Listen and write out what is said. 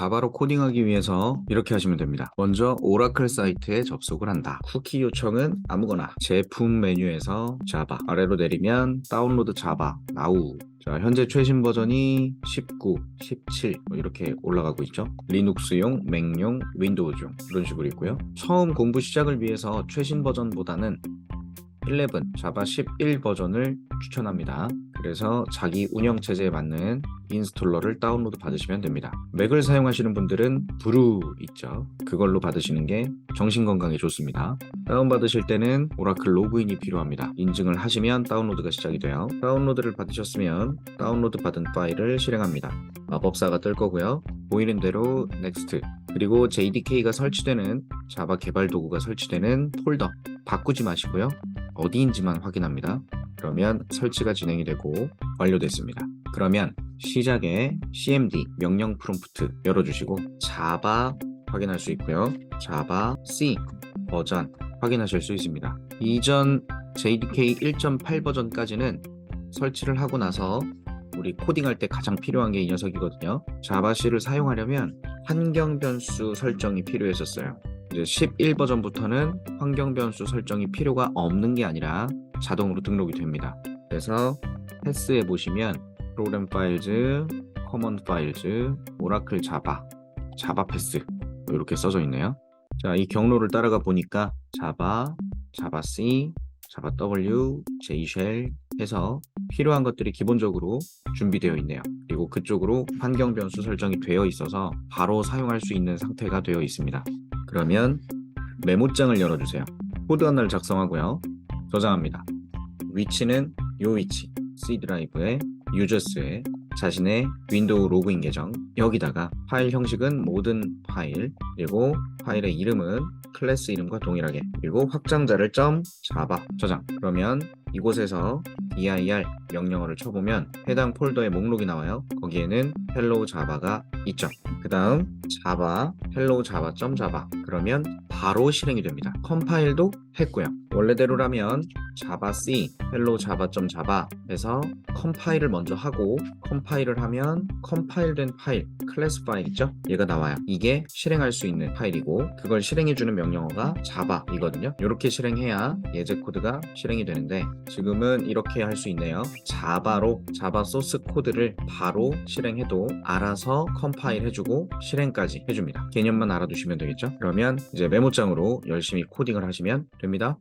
자바로 코딩하기 위해서 이렇게 하시면 됩니다. 먼저 오라클 사이트에 접속을 한다. 쿠키 요청은 아무거나 제품 메뉴에서 자바 아래로 내리면 다운로드 자바 나우 자, 현재 최신 버전이 19, 17뭐 이렇게 올라가고 있죠. 리눅스용, 맥용, 윈도우용 이런 식으로 있고요. 처음 공부 시작을 위해서 최신 버전보다는 11, 자바 11 버전을 추천합니다. 그래서 자기 운영 체제에 맞는 인스톨러를 다운로드 받으시면 됩니다. 맥을 사용하시는 분들은 브루 있죠. 그걸로 받으시는 게 정신 건강에 좋습니다. 다운 받으실 때는 오라클 로그인이 필요합니다. 인증을 하시면 다운로드가 시작이 돼요. 다운로드를 받으셨으면 다운로드 받은 파일을 실행합니다. 마법사가 뜰 거고요. 보이는 대로 넥스트 그리고 JDK가 설치되는 자바 개발 도구가 설치되는 폴더 바꾸지 마시고요. 어디인지만 확인합니다. 그러면 설치가 진행이 되고 완료됐습니다. 그러면 시작에 cmd 명령 프롬프트 열어주시고 자바 확인할 수 있고요. 자바 C 버전 확인하실 수 있습니다. 이전 JDK 1.8 버전까지는 설치를 하고 나서 우리 코딩할 때 가장 필요한 게 이 녀석이거든요. 자바C를 사용하려면 환경 변수 설정이 필요했었어요. 이제 11 버전부터는 환경 변수 설정이 필요가 없는 게 아니라 자동으로 등록이 됩니다. 그래서 패스에 보시면 프로그램 파일즈, 커먼 파일즈, 오라클 자바, 자바 패스 이렇게 써져 있네요. 자, 이 경로를 따라가 보니까 자바, 자바 C, 자바 W, Jshell 해서 필요한 것들이 기본적으로 준비되어 있네요. 그리고 그쪽으로 환경 변수 설정이 되어 있어서 바로 사용할 수 있는 상태가 되어 있습니다. 그러면 메모장을 열어주세요. 코드 하나를 작성하고요. 저장합니다. 위치는 요 위치. C 드라이브에 유저스에 자신의 윈도우 로그인 계정. 여기다가 파일 형식은 모든 파일 그리고 파일의 이름은 클래스 이름과 동일하게. 그리고 확장자를 점 자바 저장. 그러면 이곳에서 dir 명령어를 쳐보면 해당 폴더의 목록이 나와요. 거기에는 hello 자바가 있죠 그 다음 자바 hello 자바 점 자바. 그러면 바로 실행이 됩니다. 컴파일도 했고요. 원래대로라면 자바 c hello 해서 컴파일을 먼저 하고 컴파일을 하면 컴파일된 파일 클래스 파일 있죠? 얘가 나와요. 이게 실행할 수 있는 파일이고 그걸 실행해주는 명령어가 자바이거든요. 이렇게 실행해야 예제 코드가 실행이 되는데 지금은 이렇게 할 수 있네요. 자바로 자바 소스 코드를 바로 실행해도 알아서 컴파일 해주고 실행까지 해줍니다. 개념만 알아두시면 되겠죠? 그러면 이제 메모장으로 열심히 코딩을 하시면 됩니다